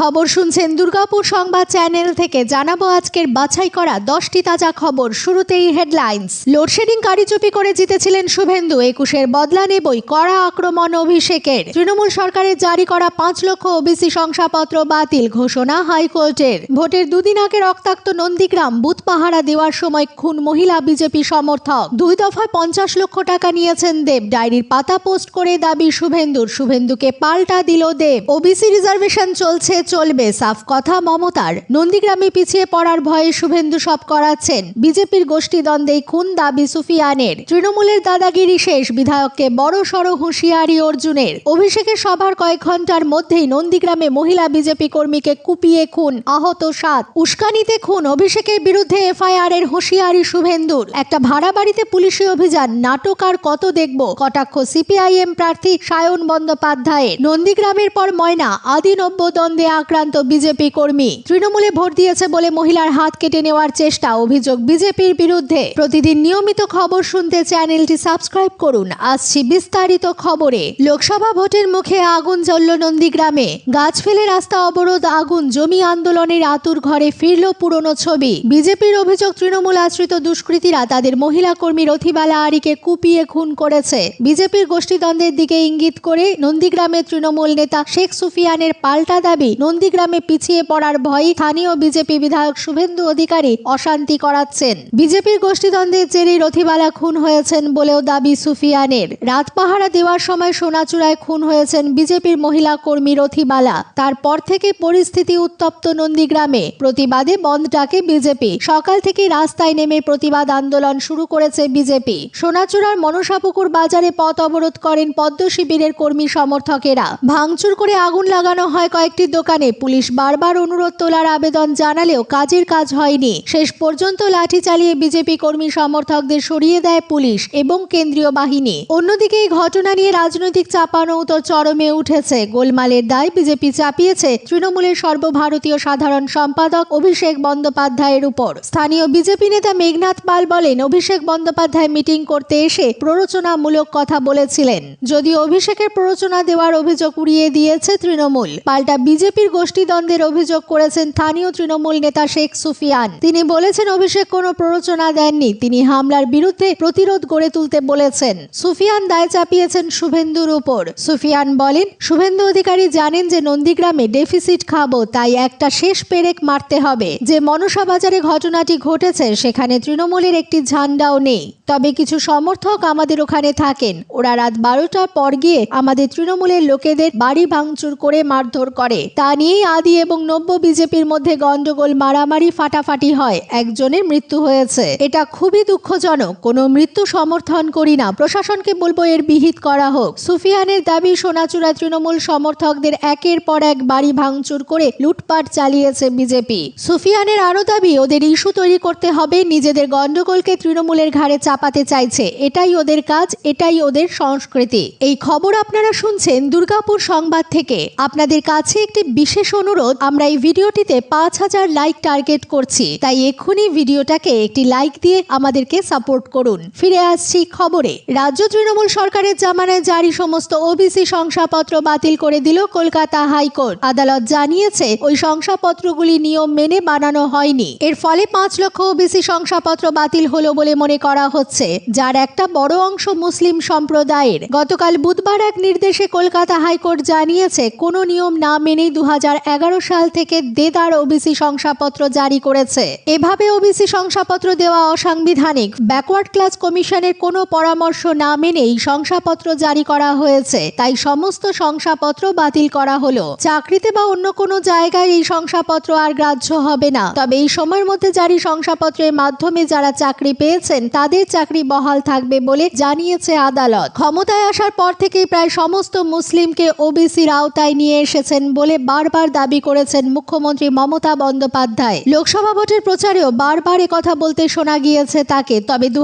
খবর শুনছেন দুর্গাপুর সংবাদ চ্যানেল থেকে। জানাব আজকের বাছাই করা দশটি তাজা খবর। শুরুতেই হেডলাইন্স। লোডশেডিং কারিচুপি করে জিতেছিলেন শুভেন্দু। একুশের বদলা নেবই কড়া আক্রমণ অভিষেকের। তৃণমূল সরকারের জারি করা পাঁচ লক্ষ ওবিসি শংসাপত্র বাতিল ঘোষণা হাইকোর্টের। ভোটের দুদিন আগে রক্তাক্ত নন্দীগ্রাম, বুথ পাহারা দেওয়ার সময় খুন মহিলা বিজেপি সমর্থক। দুই দফায় পঞ্চাশ লক্ষ টাকা নিয়েছেন দেব। ডায়েরির পাতা পোস্ট করে দাবি শুভেন্দুর। শুভেন্দুকে পাল্টা দিল দেব। ওবিসি রিজার্ভেশন চলছে চলবে, সাফ কথা মমতার। নন্দীগ্রামে পিছিয়ে পড়ার ভয়ে শুভেন্দু সব করাচ্ছেন। বিজেপির গোষ্ঠীদ্বন্দ্বে খুন দাবি সুফিয়ানের। তৃণমূলের দাদাগিরি শেষ, বিধায়ককে বড় সড় হুঁশিয়ারি অর্জুনের। অভিষেকের সভার কয়েক ঘণ্টার মধ্যেই নন্দীগ্রামে মহিলা বিজেপি কর্মীকে কুপিয়ে খুন, আহত সাত। উস্কানিতে খুন, অভিষেকের বিরুদ্ধে এফআইআর এর হুঁশিয়ারি শুভেন্দুর। একটা ভাড়া বাড়িতে পুলিশি অভিযান, নাটক আর কত দেখব? কটাক্ষ সিপিআইএম প্রার্থী সায়ন বন্দ্যোপাধ্যায়ের। নন্দীগ্রামের পর ময়না, আদি নব্য দ্বন্দ্বে আক্রান্ত বিজেপি কর্মী। তৃণমূলে ভোট দিয়েছে বলে মহিলার হাত কেটে নেওয়ার চেষ্টা, অভিযোগ বিজেপির বিরুদ্ধে। প্রতিদিন নিয়মিত খবর শুনতে চ্যানেলটি সাবস্ক্রাইব করুন। আসছি বিস্তারিত খবরে। লোকসভা ভোটের মুখে আগুন জ্বলল নন্দীগ্রামে। গাছ ফেলে রাস্তা অবরোধ, আগুন, জমি আন্দোলনের আতুর ঘরে ফিরল পুরনো ছবি। বিজেপির অভিযোগ, তৃণমূল আশ্রিত দুষ্কৃতীরা তাদের মহিলা কর্মী রথিবালা আরিকে কুপিয়ে খুন করেছে। বিজেপির গোষ্ঠীদ্বন্দ্বের দিকে ইঙ্গিত করে নন্দীগ্রামের তৃণমূল নেতা শেখ সুফিয়ানের পাল্টা দাবি নন্দীগ্রামে পিছিয়ে পড়ার ভয়ে স্থানীয় বিজেপি বিধায়ক শুভেন্দু অধিকারী অশান্তি করাচ্ছেন। বিজেপির গোষ্ঠীদ্বন্দ্বের জেরে রথিবালা খুন হয়েছেন বলেও দাবি সুফিয়ানের। রাত পাহারা দেওয়ার সময় সোনাচূড়ায় খুন হয়েছেন বিজেপির মহিলা কর্মী রথিবালা। তারপর থেকে পরিস্থিতি উত্তপ্ত নন্দীগ্রামে। প্রতিবাদে বন্ধ ডাকে বিজেপি। সকাল থেকে রাস্তায় নেমে প্রতিবাদ আন্দোলন শুরু করেছে বিজেপি। সোনাচূড়ার মনসাপুকুর বাজারে পথ অবরোধ করেন পদ্ম শিবিরের কর্মী সমর্থকেরা। ভাঙচুর করে আগুন লাগানো হয় কয়েকটি দোকানে। পুলিশ বারবার অনুরোধ তোলার আবেদন জানালেও কাজের কাজ হয়নি। শেষ পর্যন্ত লাঠি চালিয়ে বিজেপি কর্মী সমর্থকদের সরিয়ে দেয় পুলিশ এবং কেন্দ্রীয় বাহিনী। অন্যদিকে এই ঘটনা নিয়ে রাজনৈতিক চাপানৌতো চরমে উঠেছে। গোলমালের দায় বিজেপি চাপিয়েছে তৃণমূলের সর্বভারতীয় সাধারণ সম্পাদক অভিষেক বন্দ্যোপাধ্যায়ের উপর। স্থানীয় বিজেপি নেতা মেঘনাথ পাল বলেন, অভিষেক বন্দ্যোপাধ্যায় মিটিং করতে এসে প্ররোচনামূলক কথা বলেছিলেন। যদিও অভিষেকের প্ররোচনা দেওয়ার অভিযোগ উড়িয়ে দিয়েছে তৃণমূল, পাল্টা বিজেপির গোষ্ঠীদ্বন্দ্বের অভিযোগ করেছেন স্থানীয় তৃণমূল নেতা শেখ সুফিয়ান। তিনি বলেছেন, অভিষেক কোনো প্ররোচনা দেননি। তিনি হামলার বিরুদ্ধে প্রতিরোধ গড়ে তুলতে বলেছেন। সুফিয়ান দায় চাপিয়েছেন শুভেন্দুর উপর। সুফিয়ান বলেন, শুভেন্দু অধিকারী জানেন যে নন্দীগ্রামে ডেফিসিট খাব, তাই একটা শেষ পেরেক মারতে হবে। যে মনসা বাজারে ঘটনাটি ঘটেছে, সেখানে তৃণমূলের একটি ঝান্ডাও নেই। তবে কিছু সমর্থক আমাদের ওখানে থাকেন। ওরা রাত বারোটার পর গিয়ে আমাদের তৃণমূলের লোকেদের বাড়ি ভাঙচুর করে মারধর করে। তা নিয়েই আদি এবং নব্য বিজেপির মধ্যে গন্ডগোল মারামারি, ফাটাফাটি হয়। একজনের মৃত্যু হয়েছে। এটা খুবই দুঃখজনক। কোনো মৃত্যু সমর্থন করি না। প্রশাসনকে বলব এর বিহিত করা হোক। সুফিয়ানের দাবি সোনাচূড়া তৃণমূল সমর্থকদের একের পর এক বাড়ি ভাঙচুর করে লুটপাট চালিয়েছে বিজেপি। সুফিয়ানের আরও দাবি, ওদের ইস্যু তৈরি করতে হবে, নিজেদের গন্ডগোলকে তৃণমূলের ঘাড়ে চাপাতে চাইছে। এটাই ওদের কাজ, এটাই ওদের সংস্কৃতি। এই খবর আপনারা শুনছেন দুর্গাপুর সংবাদ থেকে। আপনাদের কাছে একটি বিশেষ অনুরোধ, আমরা এই ভিডিওটিতে পাঁচ হাজার লাইক টার্গেট করছি। তাই এক্ষুনি ভিডিওটাকে একটি লাইক দিয়ে আমাদেরকে সাপোর্ট করুন। ফিরে আসছি খবরে। রাজ্য তৃণমূল সরকারের জামানায় জারি সমস্ত ওবিসি শংসাপত্র বাতিল করে দিল কলকাতা হাইকোর্ট। আদালত জানিয়েছে, ওই শংসাপত্রগুলি নিয়ম মেনে বানানো হয়নি। এর ফলে পাঁচ লক্ষ ওবিসি শংসাপত্র বাতিল হলো বলে মনে করা হচ্ছে, যার একটা বড় অংশ মুসলিম সম্প্রদায়ের। গতকাল বুধবার এক নির্দেশে কলকাতা হাইকোর্ট জানিয়েছে, কোনো নিয়ম না মেনেই দু সাল থেকে দেদার ওবিসি শংসাপত্র জারি করেছে। এভাবে ওবিসি শংসাপত্র দেওয়া অসাংবিধানিক। ব্যাকওয়ার্ড ক্লাস কমিশনের কোনো পরামর্শ না মেনেই শংসাপত্র জারি করা হয়েছে। তাই সমস্ত শংসাপত্র বাতিল করা হলো। চাকরিতে বা অন্য কোনো জায়গায় এই শংসাপত্র আর গ্রাহ্য হবে না। তবে এই সময়ের মধ্যে জারি শংসাপত্রের মাধ্যমে যারা চাকরি পেয়েছেন, তাদের চাকরি বহাল থাকবে বলে জানিয়েছে আদালত। ক্ষমতায় আসার পর থেকেই প্রায় সমস্ত মুসলিমকে ওবিসির আওতায় নিয়ে এসেছেন বলে বারবার দাবি করেছেন মুখ্যমন্ত্রী মমতা বন্দ্যোপাধ্যায়। লোকসভা ভোটের প্রচারেও বারবার কথা বলতে শোনা গিয়েছে তাকে। তবে দু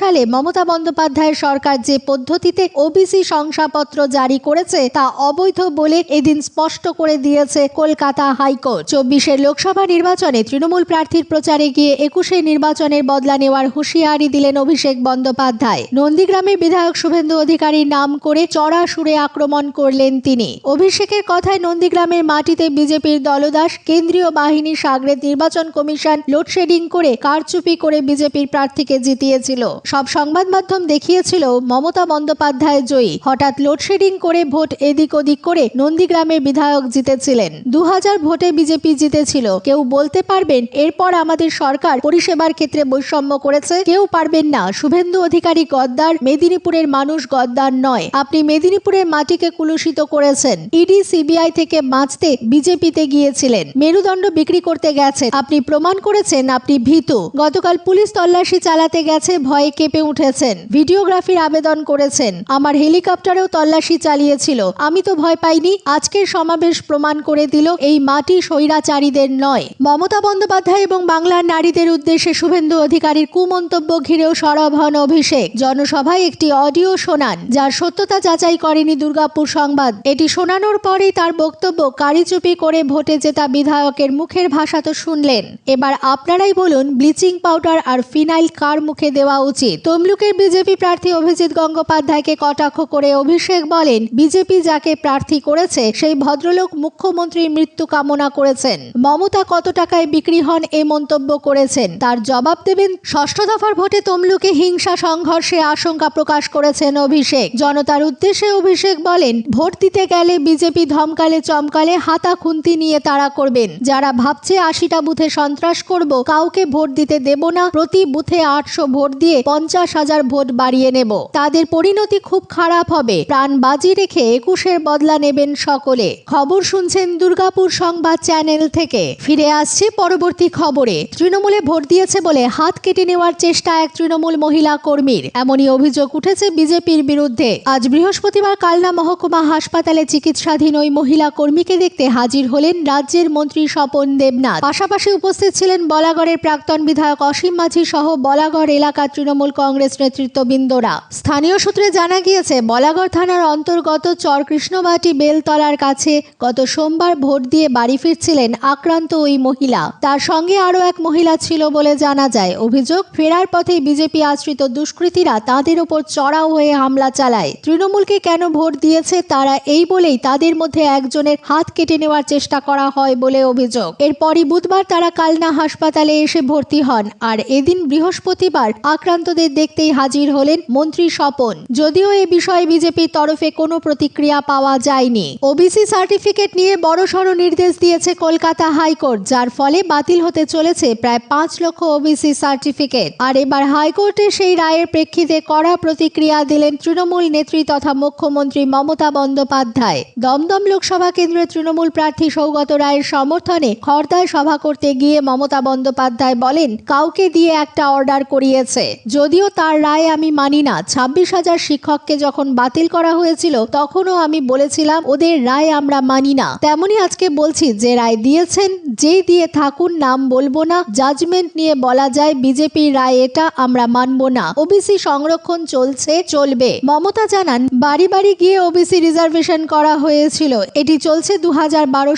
সালে মমতা বন্দ্যোপাধ্যায়ের সরকার যে পদ্ধতিতে ওবিসি শংসাপত্র জারি করেছে, তা অবৈধ বলে এদিন স্পষ্ট করে দিয়েছে কলকাতা হাইকোর্ট। চব্বিশের লোকসভা নির্বাচনে তৃণমূল প্রার্থীর প্রচারে গিয়ে একুশে নির্বাচনের বদলা নেওয়ার হুঁশিয়ারি দিলেন অভিষেক বন্দ্যোপাধ্যায়। নন্দীগ্রামের বিধায়ক শুভেন্দু অধিকারীর নাম করে চড়া সুরে আক্রমণ করলেন তিনি। অভিষেকের কথায় নন্দীগ্রাম নন্দীগ্রামের মাটিতে বিজেপির দলদাস, কেন্দ্রীয় বাহিনী সাগরের নির্বাচন কমিশন লোডশেডিং করে কারচুপি করে বিজেপির প্রার্থীকে জিতিয়েছিল। সব সংবাদ মাধ্যম দেখিয়েছিল মমতা বন্দ্যোপাধ্যায় জয়ী। হঠাৎ লোডশেডিং করে ভোট এদিক ওদিক করে নন্দীগ্রামের বিধায়ক জিতেছিলেন। দু হাজার ভোটে বিজেপি জিতেছিল। কেউ বলতে পারবেন, এরপর আমাদের সরকার পরিষেবার ক্ষেত্রে বৈষম্য করেছে। কেউ পারবেন না, শুভেন্দু অধিকারী গদ্দার, মেদিনীপুরের মানুষ গদ্দার নয়। আপনি মেদিনীপুরের মাটিকে কুলুষিত করেছেন। ইডি, সিবিআই থেকে বাঁচতে বিজেপিতে গিয়েছিলেন। মেরুদণ্ড বিক্রি করতে গেছে। আপনি প্রমাণ করেছেন আপনি ভীতু। গতকাল পুলিশ তল্লাশি চালাতে গেছে, ভয়ে কেঁপে উঠেছেন। ভিডিওগ্রাফির আবেদন করেছেন। আমার হেলিকপ্টারেও তল্লাশি চালিয়েছিল। আমি তো ভয় পাইনি, আজকের সমাবেশ প্রমাণ করে দিল এই মাটি স্বৈরাচারীদের নয়। মমতা বন্দ্যোপাধ্যায় এবং বাংলার নারীদের উদ্দেশ্যে শুভেন্দু অধিকারীর কুমন্তব্য ঘিরেও সরব হন অভিষেক। জনসভায় একটি অডিও শোনান, যার সত্যতা যাচাই করেনি দুর্গাপুর সংবাদ। এটি শোনানোর পরেই তার বক্তব্য কারিচুপি করে ভোটে জেতা বিধায়কের মুখের ভাষা তো শুনলেন। এবার আপনারাই বলুন, ব্লিচিং পাউডার আর ফিনাইল কার মুখে দেওয়া উচিত? তমলুকের বিজেপি প্রার্থী অভিজিৎ গঙ্গোপাধ্যায়কে কটাক্ষ করে অভিষেক বলেন, বিজেপি যাকে প্রার্থী করেছে, সেই ভদ্রলোক মুখ্যমন্ত্রীর মৃত্যু কামনা করেছেন। মমতা কত টাকায় বিক্রি হন এ মন্তব্য করেছেন। তার জবাব দেবেন, ষষ্ঠ দফার ভোটে তমলুকে হিংসা সংঘর্ষে আশঙ্কা প্রকাশ করেছেন অভিষেক। জনতার উদ্দেশ্যে অভিষেক বলেন, ভোট দিতে গেলে বিজেপি ধমকালে চমকালে হাতা খুন্তি নিয়ে তাড়া করবেন। যারা ভাবছে আশিটা বুথে সন্ত্রাস করব, কাউকে ভোট দিতে দেব না। প্রতি বুথে আটশো ভোট দিয়ে পঞ্চাশ হাজার ভোট বাড়িয়ে নেব। তাদের পরিণতি খুব খারাপ হবে। প্রাণ বাজি রেখে একুশের বদলা নেবেন সকলে। খবর শুনছেন দুর্গাপুর সংবাদ চ্যানেল থেকে। ফিরে আসছে পরবর্তী খবরে। তৃণমূলে ভোট দিয়েছে বলে হাত কেটে নেওয়ার চেষ্টা এক তৃণমূল মহিলা কর্মীর। এমনই অভিযোগ উঠেছে বিজেপির বিরুদ্ধে। আজ বৃহস্পতিবার কালনা মহকুমা হাসপাতালে চিকিৎসাধীন ওই মহিলা কর্মীকে দেখতে হাজির হলেন রাজ্যের মন্ত্রী স্বপন দেবনাথ। পাশাপাশি উপস্থিত ছিলেন বলাগড়ের প্রাক্তন বিধায়ক অসীম মাঝি সহ বলাগড় এলাকার তৃণমূল কংগ্রেস নেতৃত্ববৃন্দরা। স্থানীয় সূত্রে জানা গিয়েছে, বলাগড় থানার অন্তর্গত চর কৃষ্ণবাটি বেলতলার কাছে গত সোমবার ভোট দিয়ে বাড়ি ফিরছিলেন আক্রান্ত ওই মহিলা। তার সঙ্গে আরও এক মহিলা ছিল বলে জানা যায়। অভিযোগ, ফেরার পথে বিজেপি আশ্রিত দুষ্কৃতীরা তাদের ওপর চড়াও হয়ে হামলা চালায়। তৃণমূলকে কেন ভোট দিয়েছে তারা এই বলেই তাদের মধ্যে একজনের হাত কেটে নেওয়ার চেষ্টা করা হয় বলে অভিযোগ। এরপরই বুধবার তারা কালনা হাসপাতালে এসে ভর্তি হন আর এদিন বৃহস্পতিবার আক্রান্তদের দেখতেই হাজির হলেন মন্ত্রী স্বপন। যদিও এ বিষয়ে বিজেপির তরফে কোনো প্রতিক্রিয়া পাওয়া যায়নি। ওবিসি সার্টিফিকেট নিয়ে বড়সড় নির্দেশ দিয়েছে কলকাতা হাইকোর্ট, যার ফলে বাতিল হতে চলেছে প্রায় পাঁচ লক্ষ ওবিসি সার্টিফিকেট। আর এবার হাইকোর্টে সেই রায়ের প্রেক্ষিতে কড়া প্রতিক্রিয়া দিলেন তৃণমূল নেত্রী তথা মুখ্যমন্ত্রী মমতা বন্দ্যোপাধ্যায়। দমদম লোকসভা কেন্দ্রের তৃণমূল প্রার্থী সৌগত রায়ের সমর্থনে খর্দায় সভা করতে গিয়ে মমতা বন্দ্যোপাধ্যায় বলেন, কাউকে দিয়ে একটা অর্ডার করিয়েছে। যদিও তার রায় আমি মানি না। ছাব্বিশ হাজার শিক্ষককে যখন বাতিল করা হয়েছিল, তখনও আমি বলেছিলাম, ওদের রায় আমরা মানি না। তেমনি আজকে বলছি, যে রায় দিয়েছেন যে দিয়ে থাকুন, নাম বলব না। জাজমেন্ট নিয়ে বলা যায়, বিজেপির রায় এটা, আমরা মানব না। ওবিসি সংরক্ষণ চলছে, চলবে। মমতা জানান, বাড়ি বাড়ি গিয়ে ওবিসি রিজার্ভেশন করা হয়েছিল। এটি চলছে দু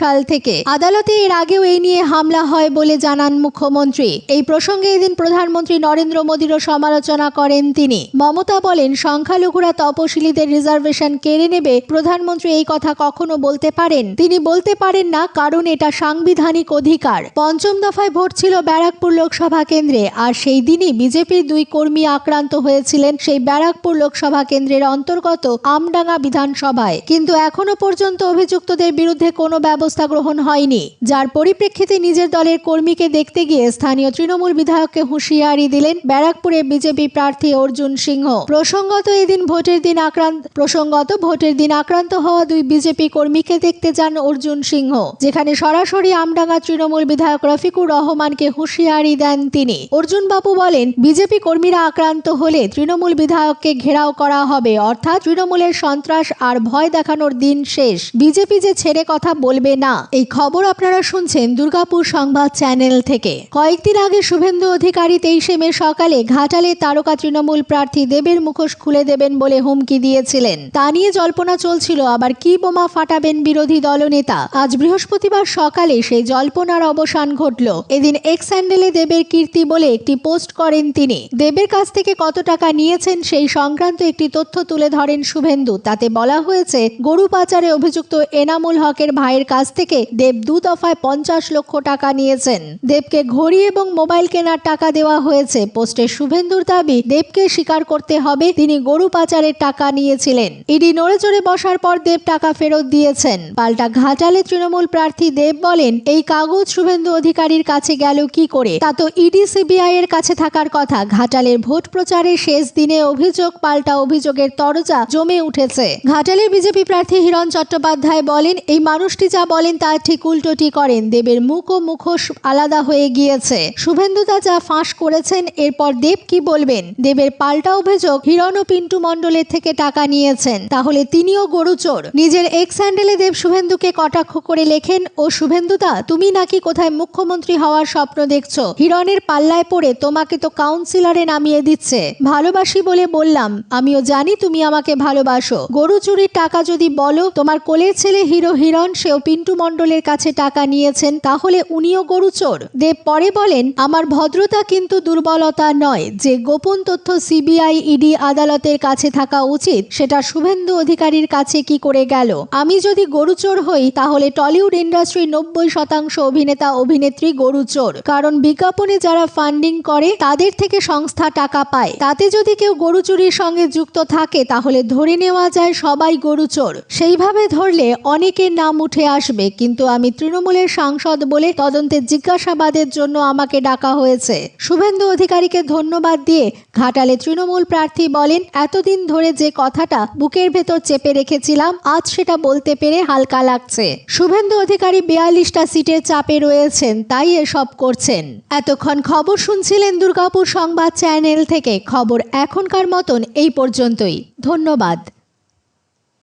সাল থেকে আদালতে এর আগেও এই নিয়ে হামলা হয় বলে জানান মুখ্যমন্ত্রী। এই প্রসঙ্গে এদিন প্রধানমন্ত্রী নরেন্দ্র মোদীরও সমালোচনা করেন তিনি। মমতা বলেন, সংখ্যালঘুরা তপশিলীদের রিজার্ভেশন কেড়ে নেবে। প্রধানমন্ত্রী এই কথা কখনো বলতে পারেন। তিনি বলতে পারেন না, কারণ এটা সাংবিধানিক অধিকার। পঞ্চম দফায় ভোট ছিল ব্যারাকপুর লোকসভা কেন্দ্রে, আর সেই দিনই বিজেপির দুই কর্মী আক্রান্ত হয়েছিলেন সেই ব্যারাকপুর লোকসভা কেন্দ্রের অন্তর্গত আমডাঙ্গা বিধানসভায়। কিন্তু এখনও পর্যন্ত অভিযুক্তদের বিরুদ্ধে কোনো ব্যবস্থা গ্রহণ হয়নি, যার পরিপ্রেক্ষিতে নিজের দলের কর্মীকে দেখতে গিয়ে স্থানীয় তৃণমূল বিধায়ককে হুঁশিয়ারি দিলেন ব্যারাকপুরে বিজেপি প্রার্থী অর্জুন সিংহ। প্রসঙ্গত এদিন ভোটের দিন আক্রান্ত প্রসঙ্গত ভোটের দিন আক্রান্ত হওয়া দুই বিজেপি কর্মীকে দেখতে যান অর্জুন সিংহ, যেখানে সরাসরি আমডাঙ্গা তৃণমূল বিধায়ক রফিকুর রহমানকে হুঁশিয়ারি দেন তিনি। অর্জুন বাবু বলেন, বিজেপি কর্মীরা আক্রান্ত হলে তৃণমূল বিধায়ককে ঘেরাও করা হবে, অর্থাৎ তৃণমূলের সন্ত্রাস আর ভয় দেখানোর দিন শেষ। বিজেপি যে ছেড়ে কথা বলবে না। এই খবর আপনারা শুনছেন দুর্গাপুর সংবাদ চ্যানেল থেকে। কয়েকদিন আগে শুভেন্দু অধিকারী তেইশে মে সকালে ঘাটালে তারকা তৃণমূল প্রার্থী দেবের মুখোশ খুলে দেবেন বলে হুমকি দিয়েছিলেন। তা নিয়ে জল্পনা চলছিল, আবার কি বোমা ফাটাবেন বিরোধী দলনেতা? আজ বৃহস্পতিবার সকালে সেই জল্পনার অবসান ঘটল। এদিন এক্স হ্যান্ডেলে দেবের কীর্তি বলে একটি পোস্ট করেন তিনি। দেবের কাছ থেকে কত টাকা নিয়েছেন সেই সংক্রান্ত একটি তথ্য তুলে ধরেন শুভেন্দু। তাতে বলা হয়েছে, গরু পাচারে অভিযুক্ত এনাম এনামুল হকের ভাইয়ের কাছ থেকে দেব দু দফায় পঞ্চাশ লক্ষ টাকা নিয়েছেন। দেবকে ঘড়ি এবং মোবাইল কেনার টাকা দেওয়া হয়েছে। পোস্টে শুভেন্দুর দাবি, দেবকে স্বীকার করতে হবে, তিনি গরু পাচারের টাকা নিয়েছিলেন। ইডি নড়ে চড়ে বসার পর দেব টাকা ফেরত দিয়েছেন। পাল্টা ঘাটালে তৃণমূল প্রার্থী দেব বলেন, এই কাগজ শুভেন্দু অধিকারীর কাছে গেল কি করে? তা তো ইডি সিবিআই এর কাছে থাকার কথা। ঘাটালের ভোট প্রচারের শেষ দিনে অভিযোগ, পাল্টা অভিযোগের তরজা জমে উঠেছে। ঘাটালের বিজেপি প্রার্থী হিরণ চট্টোপাধ্যায় বলেন এই মানুষটি যা বলেন তা ঠিক উল্টোটি করেন। দেবের মুখ ও মুখোশ আলাদা হয়ে গিয়েছে। শুভেন্দুদা যা ফাঁস করেছেন, এরপর দেব কি বলবেন? দেবের পাল্টা অভিযোগ হিরণ ও পিন্টু মণ্ডলের থেকে টাকা নিয়েছেন। তাহলে তিনিও গরুচোর নিজের এক্স হ্যান্ডেলে দেব শুভেন্দুকে কটাক্ষ করে লেখেন, ও শুভেন্দুদা তুমি নাকি কোথায় মুখ্যমন্ত্রী হওয়ার স্বপ্ন দেখছ? হিরণের পাল্লায় পড়ে তোমাকে তো কাউন্সিলরে নামিয়ে দিচ্ছে। ভালোবাসি বলে বললাম, আমিও জানি তুমি আমাকে ভালোবাসো। গরু চুরির টাকা যদি বলো, তোমার কোলের ছেলে হিরো হিরণ সেও পিন্টু মণ্ডলের কাছে টাকা নিয়েছেন, তাহলে উনিও গরু চোর। দেব পরে বলেন, আমার ভদ্রতা কিন্তু দুর্বলতা নয়। যে গোপন তথ্য সিবিআই, ইডি, আদালতের কাছে থাকা উচিত, সেটা শুভেন্দু অধিকারীর কাছে কি করে গেল? আমি যদি গরু চোর হই, তাহলে টলিউড ইন্ডাস্ট্রির নব্বই শতাংশ অভিনেতা, অভিনেত্রী গরু চোর। কারণ বিজ্ঞাপনে যারা ফান্ডিং করে, তাদের থেকে সংস্থা টাকা পায়। তাতে যদি কেউ গরু চুরির সঙ্গে যুক্ত থাকে, তাহলে ধরে নেওয়া যায় সবাই গরু চোর। সেইভাবে ধরলে অনেকের নাম উঠে আসবে, কিন্তু আমি তৃণমূলের সাংসদ বলে তদন্তে জিজ্ঞাসাবাদের জন্য আমাকে ডাকা হয়েছে। শুভেন্দু অধিকারীকে ধন্যবাদ দিয়ে ঘাটালে তৃণমূল প্রার্থী বলেন, এতদিন ধরে যে কথাটা বুকের ভেতর চেপে রেখেছিলাম, আজ সেটা বলতে পেরে হালকা লাগছে। শুভেন্দু অধিকারী বিয়াল্লিশটা সিটের চাপে রয়েছেন, তাই এসব করছেন। এতক্ষণ খবর শুনছিলেন দুর্গাপুর সংবাদ চ্যানেল থেকে, খবর এখনকার মতন এই পর্যন্তই। ধন্যবাদ।